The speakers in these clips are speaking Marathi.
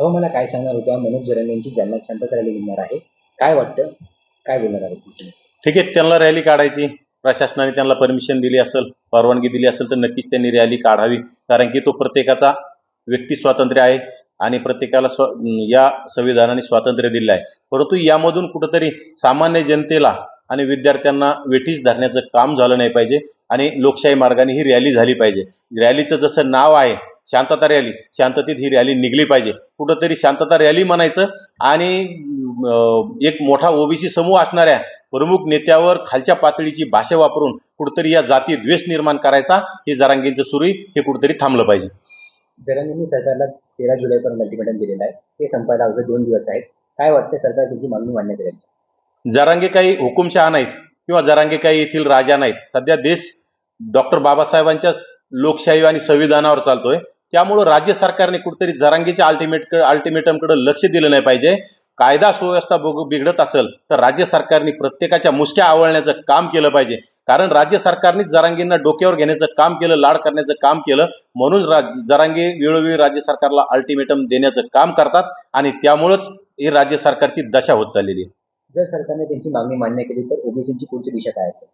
अहो मला काय सांगणार होत्या मनोज जरंगे यांची जालन्यात शांतता रॅली निघणार आहे काय वाटतं? काय बोलणार आहे तुम्ही ठीक आहे त्यांना रॅली काढायची. प्रशासनाने त्यांना परमिशन दिली असेल परवानगी दिली असेल तर नक्कीच त्यांनी रॅली काढावी. कारण की तो प्रत्येकाचा व्यक्ती स्वातंत्र्य आहे आणि प्रत्येकाला स्व या संविधानाने स्वातंत्र्य दिलं आहे. परंतु यामधून कुठंतरी सामान्य जनतेला आणि विद्यार्थ्यांना वेठीस धरण्याचं काम झालं नाही पाहिजे आणि लोकशाही मार्गाने ही रॅली झाली पाहिजे. रॅलीचं जसं नाव आहे शांतता रॅली. शांततेत ही रॅली निघली पाहिजे. कुठंतरी शांतता रॅली म्हणायचं आणि एक मोठा ओबीसी समूह असणाऱ्या प्रमुख नेत्यावर खालच्या पातळीची भाषा वापरून कुठंतरी या जाती द्वेष निर्माण करायचा हे जरांगींचं सुरू हे कुठंतरी थांबलं पाहिजे. जरंगेंनी सरकारला तेरा जुलैपर्यंत अल्टिमेटम दिलेला आहे. ते संपायला अवघे दोन दिवस आहेत. काय वाटतं सरकार त्यांची मागणी मान्य करेल? जरांगे काही हुकुमशहा नाहीत किंवा जरांगे काही येथील राजा नाहीत. सध्या देश डॉक्टर बाबासाहेबांच्या लोकशाही आणि संविधानावर चालतोय. त्यामुळं राज्य सरकारने कुठेतरी जरांगेच्या अल्टिमेट अल्टिमेटमकडे लक्ष दिलं नाही पाहिजे. कायदा सुव्यवस्था बिघडत असेल तर राज्य सरकारने प्रत्येकाच्या मुसक्या आवळण्याचं काम केलं पाहिजे. कारण राज्य सरकारने जरांगींना डोक्यावर घेण्याचं काम केलं लाड करण्याचं काम केलं म्हणून जरांगी वेळोवेळी राज्य सरकारला अल्टिमेटम देण्याचं काम करतात आणि त्यामुळंच ही राज्य सरकारची दशा होत चाललेली आहे. जर सरकारने त्यांची मागणी मान्य केली तर ओबीसीची पुढची दिशा काय असेल?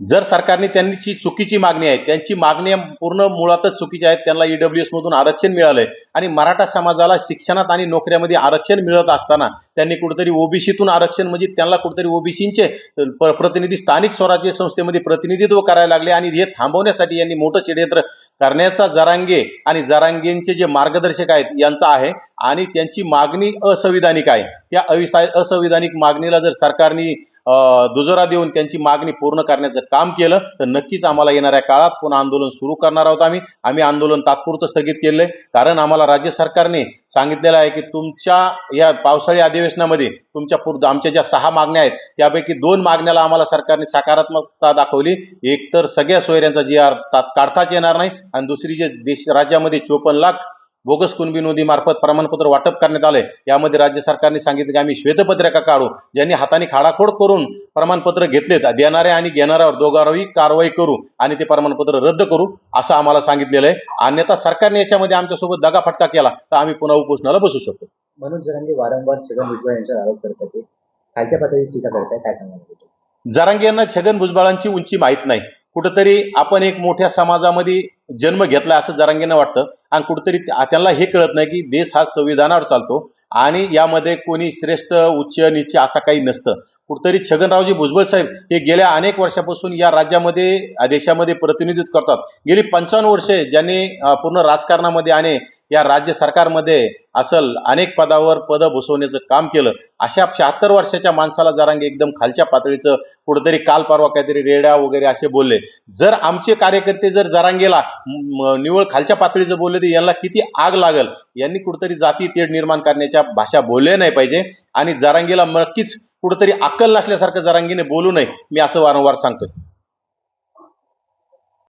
जर सरकारने त्यांची चुकीची मागणी आहे त्यांची मागणी पूर्ण मुळातच चुकीची आहेत त्यांना ईडब्ल्यू एस मधून आरक्षण मिळालंय आणि मराठा समाजाला शिक्षणात आणि नोकऱ्यामध्ये आरक्षण मिळत असताना त्यांनी कुठेतरी ओबीसीतून आरक्षण म्हणजे त्यांना कुठेतरी ओबीसीचे प्रतिनिधी स्थानिक स्वराज्य संस्थेमध्ये प्रतिनिधित्व करायला लागले आणि हे थांबवण्यासाठी यांनी मोठं षडयंत्र करण्याचा जरांगे आणि जरांगेंचे जे मार्गदर्शक आहेत यांचा आहे. आणि त्यांची मागणी असंविधानिक आहे. त्या अविसा असंविधानिक मागणीला जर सरकारने दुजोरा देऊन त्यांची मागणी पूर्ण करण्याचं काम केलं तर नक्कीच आम्हाला येणाऱ्या काळात पुन्हा आंदोलन सुरू करणार आहोत आम्ही. आम्ही आंदोलन तात्पुरतं स्थगित केलंय. कारण आम्हाला राज्य सरकारने सांगितलेलं आहे की तुमच्या या पावसाळी अधिवेशनामध्ये तुमच्या पूर आमच्या ज्या सहा मागण्या आहेत त्यापैकी दोन मागण्याला आम्हाला सरकारने सकारात्मकता दाखवली. एक तर सगळ्या सोयऱ्यांचा जी आर तात काढताच येणार नाही. आणि दुसरी जे देश राज्यामध्ये चोपन्न लाख बोगस कुणबी नोंदीमार्फत प्रमाणपत्र वाटप करण्यात आलंय. यामध्ये राज्य सरकारने सांगितलं की आम्ही श्वेतपत्रिका काढू. ज्यांनी हाताने खाडाखोड करून प्रमाणपत्र घेतलेत देणाऱ्या आणि घेणाऱ्यावर दोघांवरही कारवाई करू आणि ते प्रमाणपत्र रद्द करू असं आम्हाला सांगितलेलं आहे. अन्यथा सरकारने याच्यामध्ये आमच्यासोबत दगाफटका केला तर आम्ही पुन्हा उपोषणाला बसू शकतो. मनोज जरंगे वारंवार छगन भुजबळ यांच्यावर आरोप करतात ते खालच्या पातळीची टीका करताय काय सांगणार जरांगे यांना छगन भुजबळांची उंची माहीत नाही. कुठंतरी आपण एक मोठ्या समाजामध्ये जन्म घेतला असं जरांगेंना वाटतं. आणि कुठंतरी त्यांना हे कळत नाही की देश हा संविधानावर चालतो. आणि यामध्ये कोणी श्रेष्ठ उच्च नीच असा काही नसतं. कुठंतरी छगनरावजी भुजबळ साहेब हे गेल्या अनेक वर्षापासून या राज्यामध्ये देशामध्ये प्रतिनिधित्व करतात. गेली पंचावन्न वर्षे ज्यांनी पूर्ण राजकारणामध्ये आणि या राज्य सरकारमध्ये असल अनेक पदावर पदं भुसवण्याचं काम केलं. अशा शहात्तर वर्षाच्या माणसाला जरांगे एकदम खालच्या पातळीचं कुठंतरी काल परवा काहीतरी रेड्या वगैरे असे बोलले. जर आमचे कार्यकर्ते जर जरांगेला निव्वळ खालच्या पातळीचं बोलले तर यांना किती आग लागल यांनी कुठंतरी जाती तेढ निर्माण करण्याच्या भाषा बोलल्या नाही पाहिजे. आणि जरांगीला नक्कीच कुठंतरी अक्कल नसल्यासारखं जरांगीने बोलू नये. मी असं वारंवार सांगतोय.